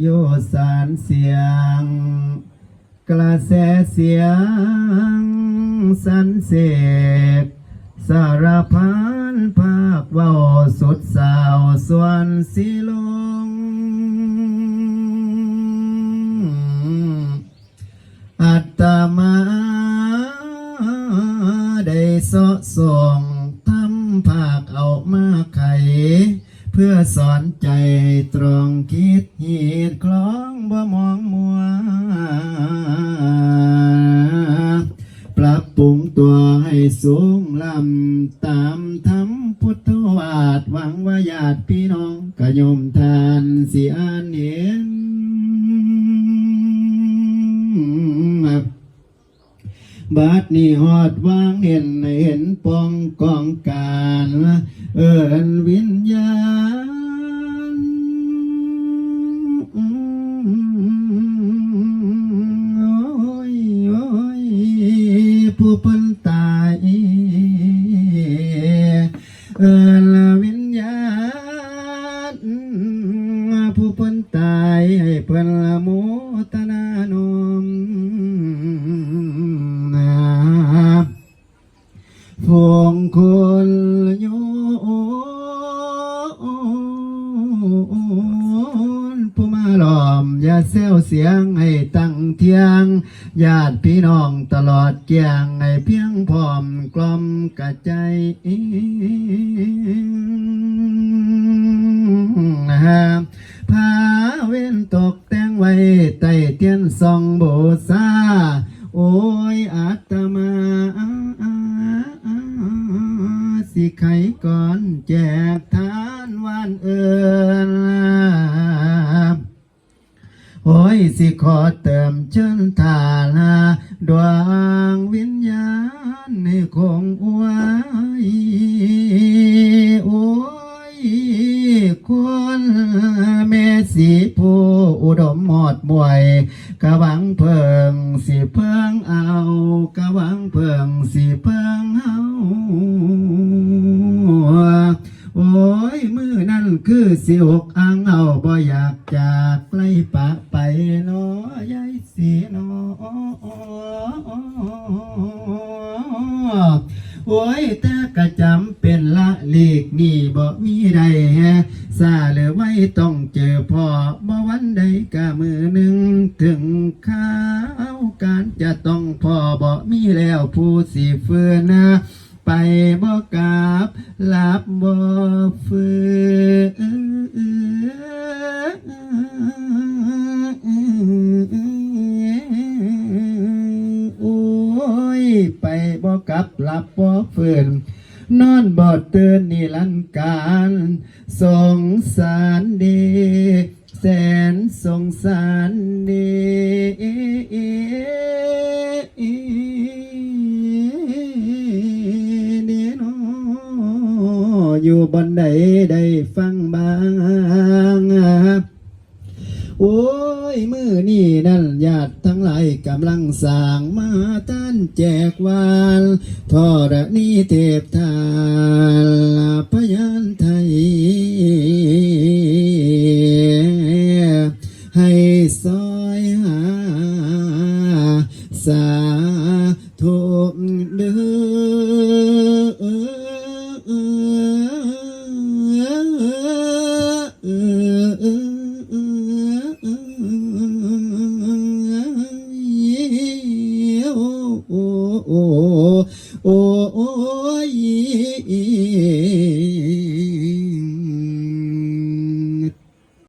โยสารเสียง กระแสเสียงสันเสกสารพันภาคว้าสุดสาวส่วนสีลงอัตมาได้สะส่งทำภาคเอามาไข เพื่อสอนใจให้ตรงคิดเหตุคล้องบ่มองมัว ปรับปรุงตัวให้สูงลำตามธรรมพุทธวาทหวังว่าญาติพี่น้องกะยมทานสิอ่านเห็น บาดนี้หอดวางเห็นเห็นปองกองการเอินวิญญาณโอ้ยโอ้ยผู้เพิ่นตายเอิน คนโยนผู้มาหลอม อย่าเซลเสียงให้ตั้งเทียงญาติพี่น้องตลอดเกียงให้เพียงพร้อมกล่อมกระใจนะฮะพาเว้นตกแต่งไว้ใต้เทียนซองโบซาโอ้ยอาตมา โอ้ยสิขอเติมเชิญทาลาดวงวิญญาณให้คงอวยโอ้ยคนเมสีผู้อุดมหมอดมวยกะหวังเพิงสิเพิงเอากะหวังเพิงสิเพิงเอา คือสิอกอ่างเอาบ่อยากจากไกลปะไปเนอยายสีเนอโอ้ยแต่กระจำเป็นละเลีกนี่บ่มีใดแฮซาเหลือไว้ต้องเจอพ่อบ่วันใดกะมือหนึ่งถึงข้าวการจะต้องพ่อบ่มีแล้วผู้สิเฟื่อนะ ไปบ่กราบหลับบ่ฟื้นโอ้ยไปบ่กลับหลับบ่ฟื้นนอนบ่ตื่นนี่ลันการสงสารดี แสนสงสารดี อยู่บนใดได้ฟังบางโอ้ยมือนี่นั่นญาติทั้งหลายกำลังสร้างมาต้านแจกวานทอดนี้เทพทานพยานไทย ให้ซอยหา สาธุเด้อ โอ้โอ้โอ้โอ้ย